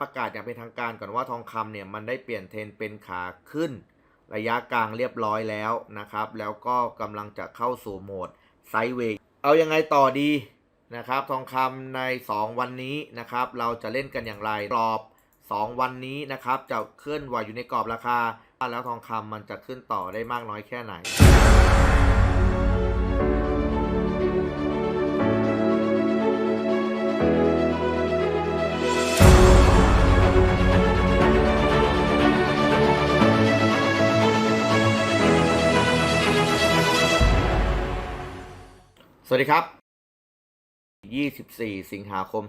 ประกาศอย่างเป็นทางการก่อนว่าทองคำเนี่ยมันได้เปลี่ยนเทรนเป็นขาขึ้น ระยะกลางเรียบร้อยแล้วนะครับ แล้วก็กำลังจะเข้าสู่โหมดไซด์เวย์เอายังไงต่อดีนะครับ ทองคำใน 2 วันนี้นะครับ เราจะเล่นกันอย่างไรกรอบ 2 วันนี้นะครับจะเคลื่อนไหวอยู่ในกรอบราคา แล้วทองคำมันจะขึ้นต่อได้มากน้อยแค่ไหน สวัสดีครับ 24 สิงหาคม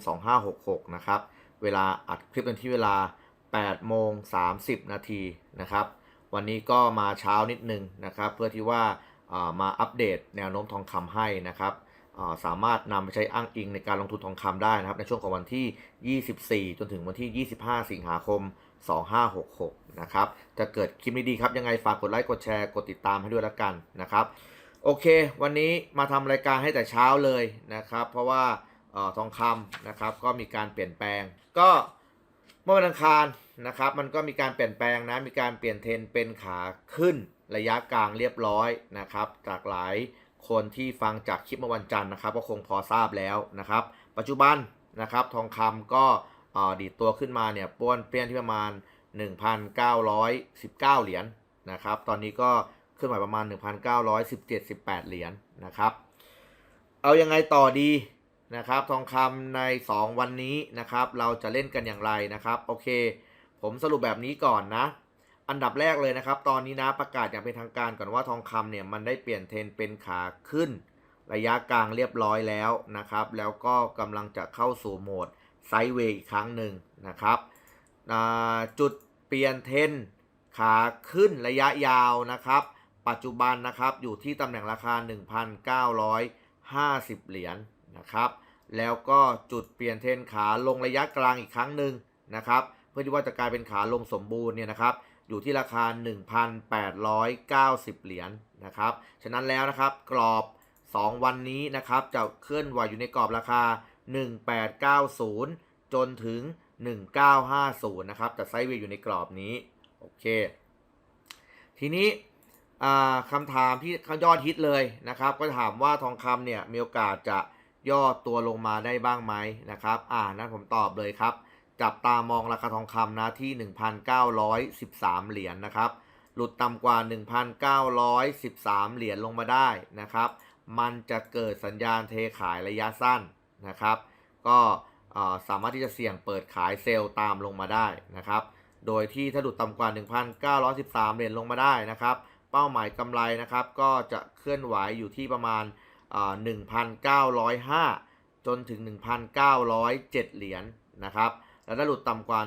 2566 นะครับ เวลาอัดคลิปกันที่เวลา 8 โมง 30 นาทีนะครับ วันนี้ก็มาเช้านิดนึงนะครับ เพื่อที่ว่ามาอัปเดตแนวโน้มทองคำให้นะครับ สามารถนำไปใช้อ้างอิงในการลงทุนทองคำได้นะครับ ในช่วงของวันที่ 24 จนถึงวันที่ 25 สิงหาคม 2566 นะครับ จะเกิดคลิปนี้ดีครับ ยังไงฝากกดไลค์ กดแชร์ กดติดตามให้ด้วยละกันนะครับ โอเค วันนี้มาทำรายการให้แต่เช้าเลยนะครับ เพราะว่าออทองคำนะครับ ก็มีการเปลี่ยนแปลง ก็เมื่อวันอังคารนะครับ มันก็มีการเปลี่ยนแปลงนะ มีการเปลี่ยนเทรนเป็นขาขึ้นระยะกลางเรียบร้อยนะครับ จากหลายคนที่ฟังจากคลิปเมื่อวันจันทร์นะครับ ก็คงพอทราบแล้วนะครับ ปัจจุบันนะครับ ทองคำก็ดีดตัวขึ้นมาเนี่ยป้วนเปี้ยนที่ประมาณ 1,919 เหรียญนะครับ ตอนนี้ก็ ขึ้นมาประมาณ 1,917 18 เหรียญนะครับ เอายังไงต่อดีนะครับทองคำใน 2 วันนี้นะครับ เราจะเล่นกันอย่างไรนะครับ โอเค ผมสรุปแบบนี้ก่อนนะ อันดับแรกเลยนะครับ ตอนนี้นะประกาศอย่างเป็นทางการก่อนว่าทองคำเนี่ยมันได้เปลี่ยนเทรนเป็นขาขึ้น ระยะกลางเรียบร้อยแล้วนะครับ แล้วก็กำลังจะเข้าสู่โหมดไซด์เวย์อีกครั้งหนึ่งนะครับจุดเปลี่ยนเทรนขาขึ้นระยะยาวนะครับ ปัจจุบันนะครับอยู่ที่ตำแหน่งราคา 1,950 เหรียญนะครับ แล้วก็จุดเปลี่ยนเทรนขาลงระยะกลางอีกครั้งหนึ่งนะครับ เพื่อที่ว่าจะกลายเป็นขาลงสมบูรณ์เนี่ยนะครับ อยู่ที่ราคา 1,890 เหรียญนะครับ ฉะนั้นแล้วนะครับกรอบ 2 วันนี้นะครับจะเคลื่อนไหวอยู่ในกรอบราคา 1890 จนถึง 1950 นะครับจะไซด์เวย์อยู่ในกรอบนี้ โอเค ทีนี้ คำถามที่ยอดฮิตเลยนะครับ ก็ถามว่าทองคำเนี่ยมีโอกาสจะย่อตัวลงมาได้บ้างไหมนะครับ อ่านั้นผมตอบเลยครับ จับตามองราคาทองคำนะที่ 1,913 เหรียญนะครับ หลุดต่ำกว่า 1,913 เหรียญลงมาได้นะครับ มันจะเกิดสัญญาณเทขายระยะสั้นนะครับ ก็สามารถที่จะเสี่ยงเปิดขายเซลล์ตามลงมาได้นะครับ โดยที่ถ้าหลุดต่ำกว่า 1,913 เหรียญลงมาได้นะครับ เป้าหมายกำไรนะครับ ก็จะเคลื่อนไหวอยู่ที่ประมาณเอ่อ1,905 จนถึง 1,907 เหรียญนะครับ แล้วถ้าหลุดต่ำกว่า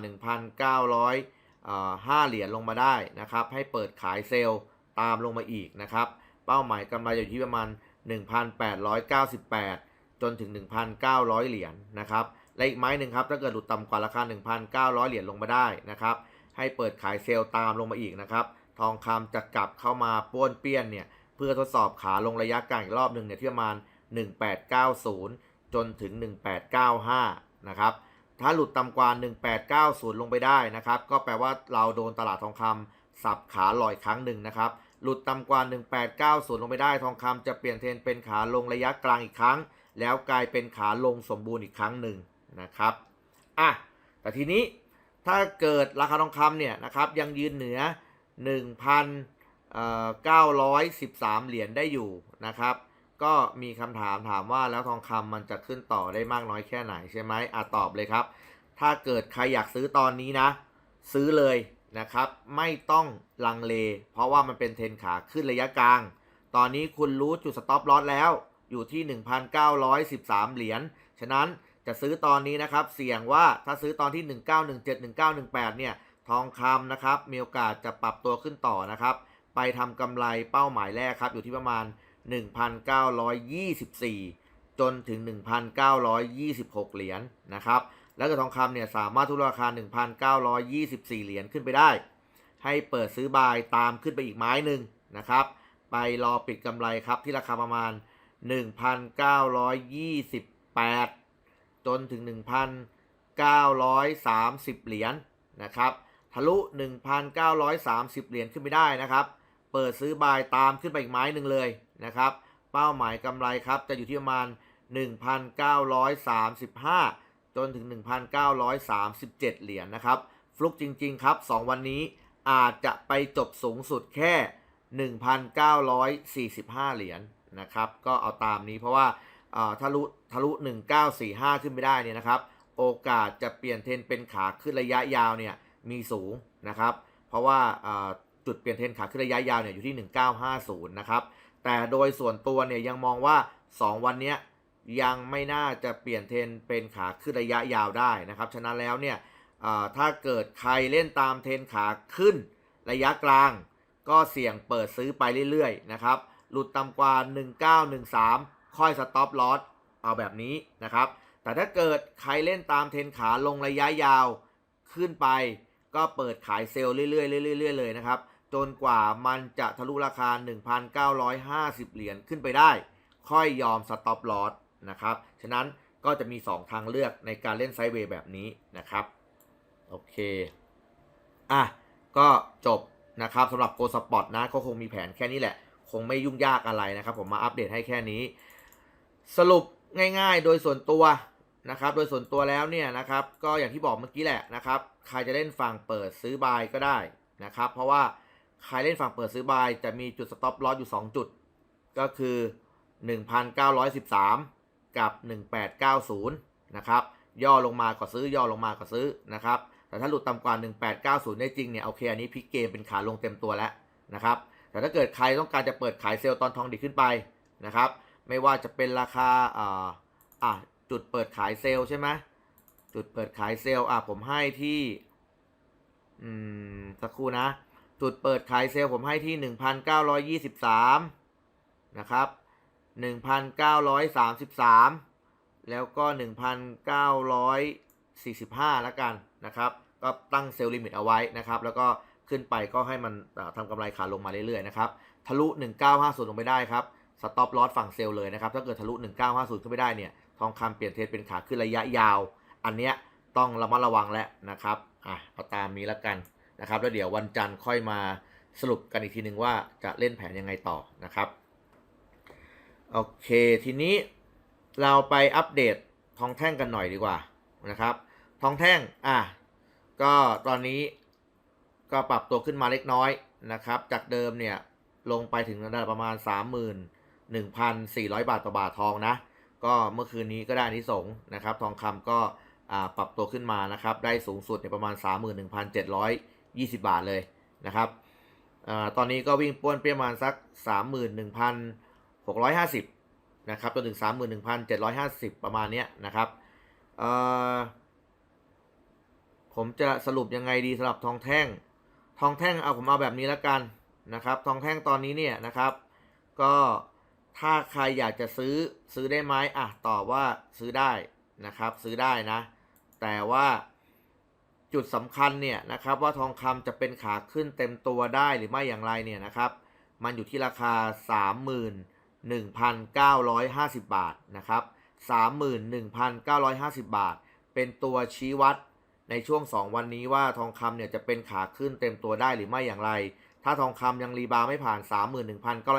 1,905 เหรียญลงมาได้นะครับ ให้เปิดขายเซลล์ตามลงมาอีกนะครับ เป้าหมายกำไรอยู่ที่ประมาณ 1,898 จนถึง 1,900 เหรียญนะครับ และอีกไม้หนึ่งครับ ถ้าเกิดหลุดต่ำกว่าราคา 1,900 เหรียญลงมาได้นะครับ ให้เปิดขายเซลล์ตามลงมาอีกนะครับ ทองคำจะกลับเข้ามาป้วนเปี้ยนเนี่ยเพื่อทดสอบขาลงระยะกลางอีกรอบหนึ่งเนี่ยที่ประมาณ 1890 จนถึง 1895 นะครับถ้าหลุดต่ำกว่า 1890 ลงไปได้นะครับ ก็แปลว่าเราโดนตลาดทองคำสับขาลอยครั้งหนึ่งนะครับ หลุดต่ำกว่า 1890 ลงไปได้ ทองคำจะเปลี่ยนเทรนเป็นขาลงระยะกลางอีกครั้ง แล้วกลายเป็นขาลงสมบูรณ์อีกครั้งหนึ่งนะครับอะแต่ทีนี้ถ้าเกิดราคาทองคำเนี่ยนะครับยังยืนเหนือ 1,913 เหรียญได้อยู่นะครับ ก็มีคำถามถามว่าแล้วทองคำมันจะขึ้นต่อได้มากน้อยแค่ไหนใช่ไหมอะตอบเลยครับ ถ้าเกิดใครอยากซื้อตอนนี้นะ ซื้อเลยนะครับ ไม่ต้องลังเล เพราะว่ามันเป็นเทนขาขึ้นระยะกลาง ตอนนี้คุณรู้จุดสต็อปลอสแล้ว อยู่ที่ 1,913 เหรียญ ฉะนั้นจะซื้อตอนนี้นะครับ เสี่ยงว่าถ้าซื้อตอนที่ 1917 1918 เนี่ย ทองคำนะครับ มีโอกาสจะปรับตัวขึ้นต่อนะครับ ไปทำกำไรเป้าหมายแรกครับ อยู่ที่ประมาณ 1,924 จนถึง 1,926 เหรียญนะครับ แล้วก็ทองคำเนี่ยสามารถทุนราคา 1,924 เหรียญขึ้นไปได้ ให้เปิดซื้อบายตามขึ้นไปอีกไม้หนึ่งนะครับ ไปรอปิดกำไรครับที่ราคาประมาณ 1,928 จนถึง 1,930 เหรียญนะครับ ทะลุ 1,930 เหรียญขึ้นไปได้นะครับ เปิดซื้อบายตามขึ้นไปอีกไม้หนึ่งเลยนะครับ เป้าหมายกำไรครับจะอยู่ที่ประมาณ 1,935 จนถึง 1,937 เหรียญนะครับ ฟลุกจริง ๆ ครับ 2 วันนี้อาจจะไปจบสูงสุดแค่ 1,945 เหรียญนะครับ ก็เอาตามนี้เพราะว่าอ่าทะลุทะลุ 1945 ขึ้นไปได้เนี่ยนะครับ โอกาสจะเปลี่ยนเทรนเป็นขาขึ้นระยะยาวเนี่ย มีสูงนะครับ เพราะว่าจุดเปลี่ยนเทรนขาขึ้นระยะยาวเนี่ยอยู่ที่ 1950 นะครับ แต่โดยส่วนตัวเนี่ยยังมองว่า 2 วันนี้ยังไม่น่าจะเปลี่ยนเทรนเป็นขาขึ้นระยะยาวได้นะครับ ฉะนั้นแล้วเนี่ยถ้าเกิดใครเล่นตามเทรนขาขึ้นระยะกลาง ก็เสี่ยงเปิดซื้อไปเรื่อยๆนะครับ หลุดต่ำกว่า 1913 ค่อยสต็อปลอสเอาแบบนี้นะครับ แต่ถ้าเกิดใครเล่นตามเทรนขาลงระยะยาวขึ้นไป ก็เปิดขายเซลล์เรื่อยๆเรื่อยๆเลยนะครับ จนกว่ามันจะทะลุราคา 1,950 เหรียญขึ้นไปได้ ค่อยยอมสต็อปลอสนะครับ ฉะนั้นก็จะมี 2 ทางเลือกในการเล่นไซด์เวย์แบบนี้นะครับ โอเค อะ ก็จบนะครับสำหรับโกสปอร์ตนะก็คงมีแผนแค่นี้แหละ คงไม่ยุ่งยากอะไรนะครับ ผมมาอัปเดตให้แค่นี้ สรุปง่ายๆ โดยส่วนตัว นะครับ โดยส่วนตัวแล้วเนี่ยนะครับ ก็อย่างที่บอกเมื่อกี้แหละนะครับ ใครจะเล่นฝั่งเปิดซื้อบายก็ได้นะครับ เพราะว่าใครเล่นฝั่งเปิดซื้อบายจะมีจุดสต็อปลอสอยู่ 2 จุด ก็คือ 1,913 กับ 1890 นะครับ ย่อลงมาก็ซื้อย่อลงมาก็ซื้อนะครับ แต่ถ้าหลุดต่ำกว่า 1890 ได้จริงเนี่ยโอเคอันนี้พลิกเกมเป็นขาลงเต็มตัวแล้วนะครับ แต่ถ้าเกิดใครต้องการจะเปิดขายเซลล์ตอนทองดีขึ้นไปนะครับ ไม่ว่าจะเป็นราคาอ่าอะ จุดเปิดขายเซลล์ใช่ไหมจุดเปิดขายเซลล์อะผมให้ที่ อืม สักครู่นะ จุดเปิดขายเซลล์ผมให้ที่1,923นะครับ1,933แล้วก็1,945แล้วกันนะครับ ก็ตั้งเซลล์ลิมิตเอาไว้นะครับ แล้วก็ขึ้นไปก็ให้มันทำกำไรขาลงมาเรื่อยๆนะครับ ทะลุ 1950 ลงไปได้ครับ สต็อปลอสฝั่งเซลล์เลยนะครับ ถ้าเกิดทะลุ 1950 ขึ้นไม่ได้เนี่ย ทองคำเปลี่ยนเทรนเป็นขาขึ้นระยะยาว อันเนี้ยต้องระมัดระวังแล้วนะครับอะเอาตามนี้แล้วกันนะครับ แล้วเดี๋ยววันจันทร์ค่อยมาสรุปกันอีกทีหนึ่งว่าจะเล่นแผนยังไงต่อนะครับโอเคทีนี้เราไปอัปเดตทองแท่งกันหน่อยดีกว่านะครับทองแท่งอะก็ตอนนี้ก็ปรับตัวขึ้นมาเล็กน้อยนะครับ จากเดิมเนี่ยลงไปถึงระดับประมาณ 31,400 บาทต่อบาททองนะ ก็เมื่อคืนนี้ก็ได้อานิสงส์นะครับ ทองคำก็ปรับตัวขึ้นมานะครับ ได้สูงสุดในประมาณ 31,720 บาทเลยนะครับอตอนนี้ก็วิ่งป้วนเปี้ยประมาณสัก 31,650นะครับจนถึง 31,750 ประมาณเนี้ยนะครับผมจะสรุปยังไงดีสำหรับทองแท่ง ทองแท่งเอาผมเอาแบบนี้แล้วกันนะครับ ทองแท่งตอนนี้เนี่ยนะครับ ก็ ถ้าใครอยากจะซื้อซื้อได้ไหมอะตอบว่าซื้อได้นะครับ ซื้อได้นะ แต่ว่าจุดสำคัญเนี่ยนะครับ ว่าทองคำจะเป็นขาขึ้นเต็มตัวได้หรือไม่อย่างไรเนี่ยนะครับ มันอยู่ที่ราคา 31,950 บาทนะครับ 31,950 บาท เป็นตัวชี้วัดในช่วง 2 วันนี้ว่าทองคำเนี่ยจะเป็นขาขึ้นเต็มตัวได้หรือไม่อย่างไร ถ้าทองคำยังรีบาวไม่ผ่าน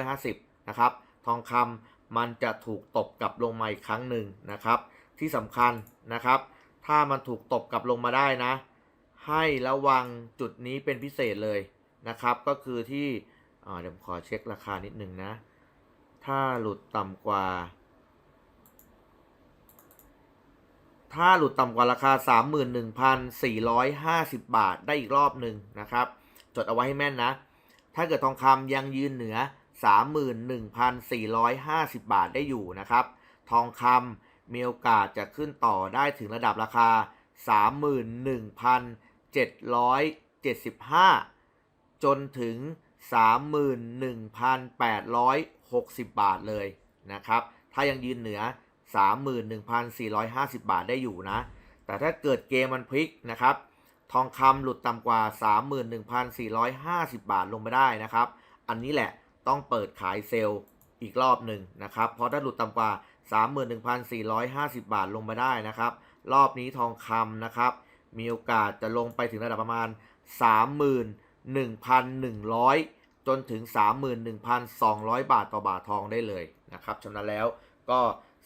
31,950 นะครับ ทองคำมันจะถูกตบกลับลงมาอีกครั้งหนึ่งนะครับ ที่สำคัญนะครับ ถ้ามันถูกตบกลับลงมาได้นะ ให้ระวังจุดนี้เป็นพิเศษเลยนะครับ ก็คือที่เดี๋ยวผมขอเช็คราคานิดหนึ่งนะ ถ้าหลุดต่ำกว่า ถ้าหลุดต่ำกว่าราคา 31,450 บาทได้อีกรอบหนึ่งนะครับ จดเอาไว้ให้แม่นนะ ถ้าเกิดทองคำยังยืนเหนือ 31,450 บาทได้อยู่นะครับ ทองคำมีโอกาสจะขึ้นต่อได้ถึงระดับราคา 31,775 จนถึง 31,860 บาทเลยนะครับ ถ้ายังยืนเหนือ 31,450 บาทได้อยู่นะ แต่ถ้าเกิดเกมมันพลิกนะครับทองคำหลุดต่ำกว่า 31,450 บาทลงไปได้นะครับ อันนี้แหละ ต้องเปิดขายเซลล์อีกรอบหนึ่งนะครับ เพราะถ้าหลุดต่ำกว่า 31,450 บาทลงมาได้นะครับ รอบนี้ทองคำนะครับ มีโอกาสจะลงไปถึงระดับประมาณ 31,100 จนถึง 31,200 บาทต่อบาททองได้เลยนะครับฉะนั้นแล้วก็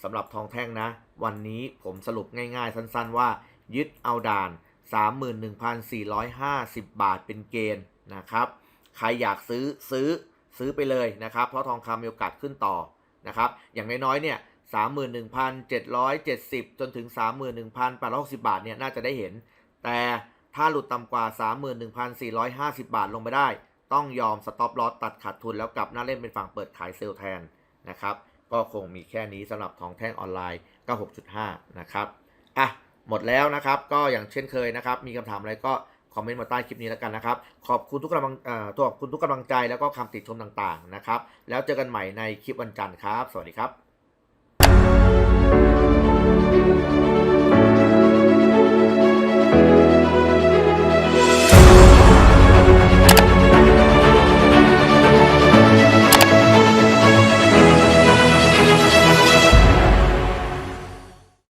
สำหรับทองแท่งนะ วันนี้ผมสรุปง่ายๆ สั้นๆ ว่ายึดเอาด่าน 31,450 บาทเป็นเกณฑ์นะครับ ใครอยากซื้อซื้อ ซื้อไปเลยนะครับ เพราะทองคำมีโอกาสขึ้นต่อนะครับ อย่างน้อยๆเนี่ย31,770 จนถึง 31,860 บาทเนี่ยน่าจะได้เห็น แต่ถ้าหลุดต่ำกว่า 31,450 บาทลงไปได้ ต้องยอมสต็อปลอสตัดขาดทุนแล้วกลับหน้าเล่นเป็นฝั่งเปิดขายเซลแทนนะครับ ก็คงมีแค่นี้สำหรับทองแท่งออนไลน์ 96.5 นะครับ อะ หมดแล้วนะครับ ก็อย่างเช่นเคยนะครับ มีคำถามอะไรก็ คอมเมนต์มาใต้คลิปนี้แล้วกันนะครับ ขอบคุณทุกกำลังเอ่อขอบคุณทุกกำลังใจแล้วก็คำติชมต่างๆนะครับ แล้วเจอกันใหม่ในคลิปวันจันทร์ครับ สวัสดีครับ